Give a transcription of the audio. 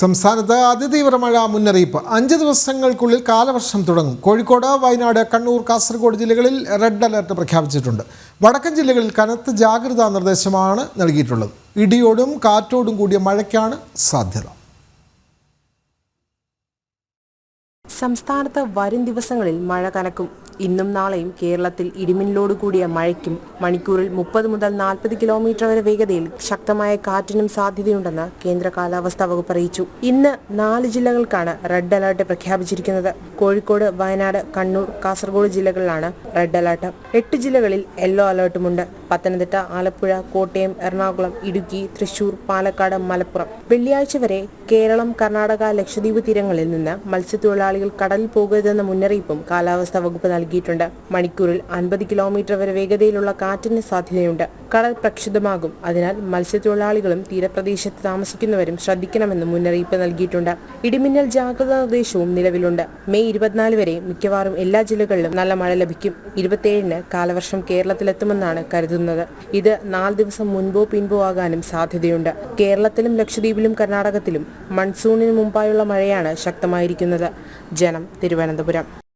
സംസ്ഥാനത്ത് അതിതീവ്ര മഴ മുന്നറിയിപ്പ്. അഞ്ച് ദിവസങ്ങൾക്കുള്ളിൽ കാലവർഷം തുടങ്ങും. കോഴിക്കോട് വയനാട് കണ്ണൂർ കാസർഗോഡ് ജില്ലകളിൽ റെഡ് അലർട്ട് പ്രഖ്യാപിച്ചിട്ടുണ്ട്. വടക്കൻ ജില്ലകളിൽ കനത്ത ജാഗ്രതാ നിർദ്ദേശമാണ് നൽകിയിട്ടുള്ളത്. ഇടിയോടും കാറ്റോടും കൂടിയ മഴയ്ക്കാണ് സാധ്യത. സംസ്ഥാനത്ത് വരും ദിവസങ്ങളിൽ മഴ കനക്കും. ഇന്നും നാളെയും കേരളത്തിൽ ഇടിമിന്നലോട് കൂടിയ മഴയ്ക്കും മണിക്കൂറിൽ മുപ്പത് മുതൽ നാൽപ്പത് കിലോമീറ്റർ വരെ വേഗതയിൽ ശക്തമായ കാറ്റിനും സാധ്യതയുണ്ടെന്ന് കേന്ദ്ര കാലാവസ്ഥാ വകുപ്പ് അറിയിച്ചു. ഇന്ന് നാല് ജില്ലകൾക്കാണ് റെഡ് അലർട്ട് പ്രഖ്യാപിച്ചിരിക്കുന്നത്. കോഴിക്കോട് വയനാട് കണ്ണൂർ കാസർഗോഡ് ജില്ലകളിലാണ് റെഡ് അലർട്ട്. എട്ട് ജില്ലകളിൽ യെല്ലോ അലർട്ടുമുണ്ട്. പത്തനംതിട്ട ആലപ്പുഴ കോട്ടയം എറണാകുളം ഇടുക്കി തൃശൂർ പാലക്കാട് മലപ്പുറം. വെള്ളിയാഴ്ച വരെ കേരളം കർണാടക ലക്ഷദ്വീപ് തീരങ്ങളിൽ നിന്ന് മത്സ്യത്തൊഴിലാളികൾ കടലിൽ പോകരുതെന്ന മുന്നറിയിപ്പും കാലാവസ്ഥാ വകുപ്പ് നൽകിയിട്ടുണ്ട്. മണിക്കൂറിൽ അൻപത് കിലോമീറ്റർ വരെ വേഗതയിലുള്ള കാറ്റിന് സാധ്യതയുണ്ട്. കടൽ പ്രക്ഷുബ്ധമാകും അതിനാൽ മത്സ്യത്തൊഴിലാളികളും തീരപ്രദേശത്ത് താമസിക്കുന്നവരും ശ്രദ്ധിക്കണമെന്ന് മുന്നറിയിപ്പ് നൽകിയിട്ടുണ്ട്. ഇടിമിന്നൽ ജാഗ്രതാ നിർദ്ദേശവും നിലവിലുണ്ട്. മെയ് ഇരുപത്തിനാല് വരെ മിക്കവാറും എല്ലാ ജില്ലകളിലും നല്ല മഴ ലഭിക്കും. ഇരുപത്തിയേഴിന് കാലവർഷം കേരളത്തിലെത്തുമെന്നാണ് കരുതുന്നത്. ഇത് നാല് ദിവസം മുൻപോ പിൻപോ ആകാനും സാധ്യതയുണ്ട്. കേരളത്തിലും ലക്ഷദ്വീപിലും കർണാടകത്തിലും മൺസൂണിന് മുമ്പായുള്ള മഴയാണ് ശക്തമായിരിക്കുന്നത്. ജനം തിരുവനന്തപുരം.